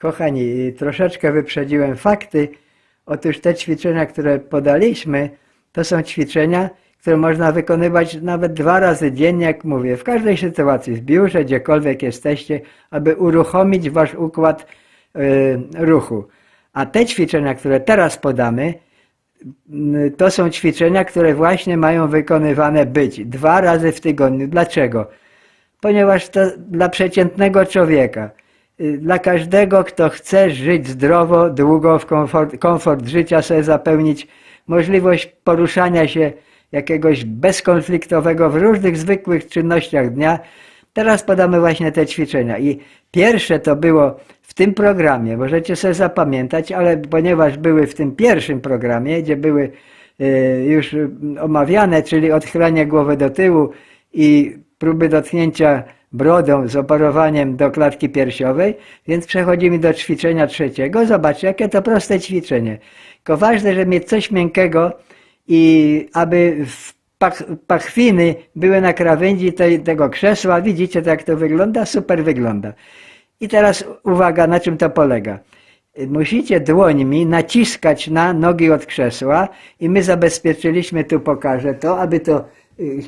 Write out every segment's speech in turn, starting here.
Kochani, troszeczkę wyprzedziłem fakty. Otóż te ćwiczenia, które podaliśmy, to są ćwiczenia, które można wykonywać nawet dwa razy dziennie, jak mówię, w każdej sytuacji, w biurze, gdziekolwiek jesteście, aby uruchomić wasz układ y, ruchu. A te ćwiczenia, które teraz podamy, y, to są ćwiczenia, które właśnie mają wykonywane być dwa razy w tygodniu. Dlaczego? Ponieważ to dla przeciętnego człowieka, dla każdego, kto chce żyć zdrowo, długo, w komfort, komfort życia sobie zapełnić, możliwość poruszania się jakiegoś bezkonfliktowego w różnych zwykłych czynnościach dnia. Teraz podamy właśnie te ćwiczenia. I pierwsze to było w tym programie, możecie sobie zapamiętać, ale ponieważ były w tym pierwszym programie, gdzie były y, już omawiane, czyli odchylanie głowy do tyłu i próby dotknięcia brodą z operowaniem do klatki piersiowej, więc przechodzimy do ćwiczenia trzeciego. Zobaczcie, jakie to proste ćwiczenie. Tylko ważne, żeby mieć coś miękkiego i aby pach, pachwiny były na krawędzi tej, tego krzesła. Widzicie, jak to wygląda? Super wygląda. I teraz uwaga, na czym to polega. Musicie dłońmi naciskać na nogi od krzesła i my zabezpieczyliśmy, tu pokażę to, aby to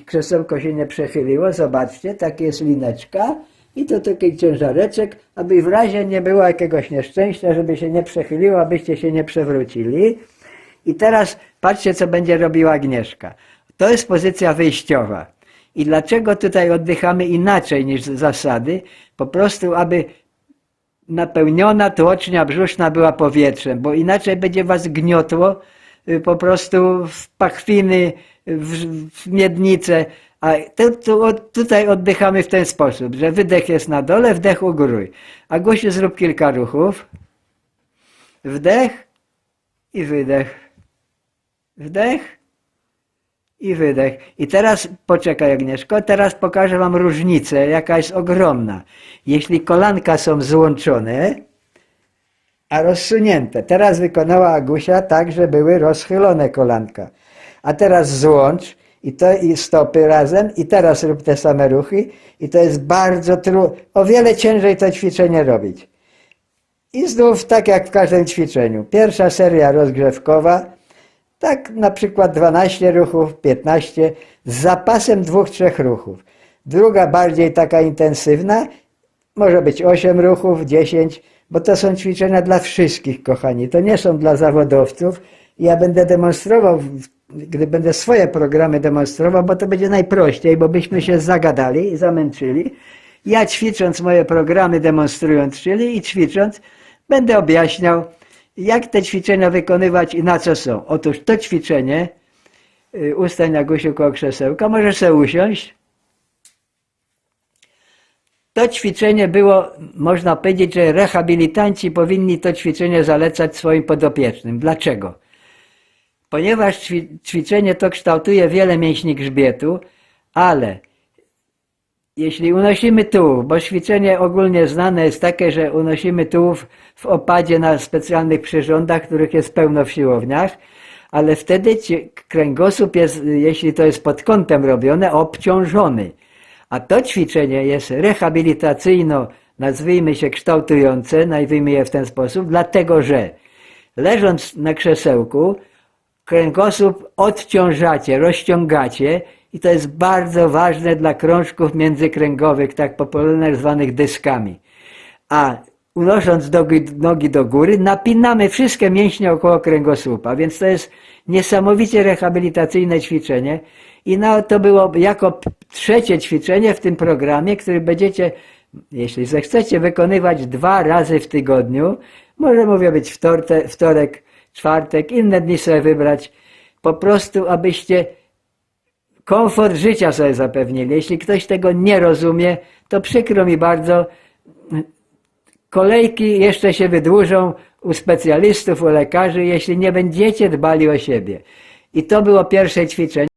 krzesełko się nie przechyliło. Zobaczcie, taka jest lineczka i to taki ciężareczek, aby w razie nie było jakiegoś nieszczęścia, żeby się nie przechyliło, abyście się nie przewrócili. I teraz patrzcie, co będzie robiła Agnieszka. To jest pozycja wyjściowa. I dlaczego tutaj oddychamy inaczej niż zasady? Po prostu, aby napełniona tłocznia brzuszna była powietrzem, bo inaczej będzie was gniotło po prostu w pachwiny, w, w miednicę. A tu, tu, tutaj oddychamy w ten sposób, że wydech jest na dole, wdech u góry. A Gosiu zrób kilka ruchów. Wdech i wydech. Wdech i wydech. I teraz poczekaj Agnieszko, teraz pokażę wam różnicę, jaka jest ogromna. Jeśli kolanka są złączone, a rozsunięte. Teraz wykonała Agusia tak, że były rozchylone kolanka. A teraz złącz i to i stopy razem i teraz rób te same ruchy i to jest bardzo trudno, o wiele ciężej to ćwiczenie robić. I znów tak jak w każdym ćwiczeniu. Pierwsza seria rozgrzewkowa, tak na przykład 12 ruchów, 15, z zapasem dwóch, trzech ruchów. Druga bardziej taka intensywna, może być 8 ruchów, 10, bo to są ćwiczenia dla wszystkich, kochani. To nie są dla zawodowców. Ja będę demonstrował, gdy będę swoje programy demonstrował, bo to będzie najprościej, bo byśmy się zagadali i zamęczyli. Ja ćwicząc moje programy, demonstrując, czyli i ćwicząc, będę objaśniał, jak te ćwiczenia wykonywać i na co są. Otóż to ćwiczenie, y, ustań na gusiu koło krzesełka, możesz sobie usiąść, to ćwiczenie było, można powiedzieć, że rehabilitanci powinni to ćwiczenie zalecać swoim podopiecznym. Dlaczego? Ponieważ ćwi- ćwiczenie to kształtuje wiele mięśni grzbietu, ale jeśli unosimy tułów, bo ćwiczenie ogólnie znane jest takie, że unosimy tułów w opadzie na specjalnych przyrządach, których jest pełno w siłowniach, ale wtedy kręgosłup jest, jeśli to jest pod kątem robione, obciążony. A to ćwiczenie jest rehabilitacyjno, nazwijmy się kształtujące, nazwijmy je w ten sposób, dlatego że leżąc na krzesełku, kręgosłup odciążacie, rozciągacie i to jest bardzo ważne dla krążków międzykręgowych, tak popularnie zwanych dyskami. A unosząc nogi, do góry, napinamy wszystkie mięśnie około kręgosłupa, więc to jest niesamowicie rehabilitacyjne ćwiczenie. I no, to było jako trzecie ćwiczenie w tym programie, który będziecie, jeśli zechcecie, wykonywać dwa razy w tygodniu. Może mówię być wtorte, wtorek, czwartek, inne dni sobie wybrać. Po prostu, abyście komfort życia sobie zapewnili. Jeśli ktoś tego nie rozumie, to przykro mi bardzo. Kolejki jeszcze się wydłużą u specjalistów, u lekarzy, jeśli nie będziecie dbali o siebie. I to było pierwsze ćwiczenie.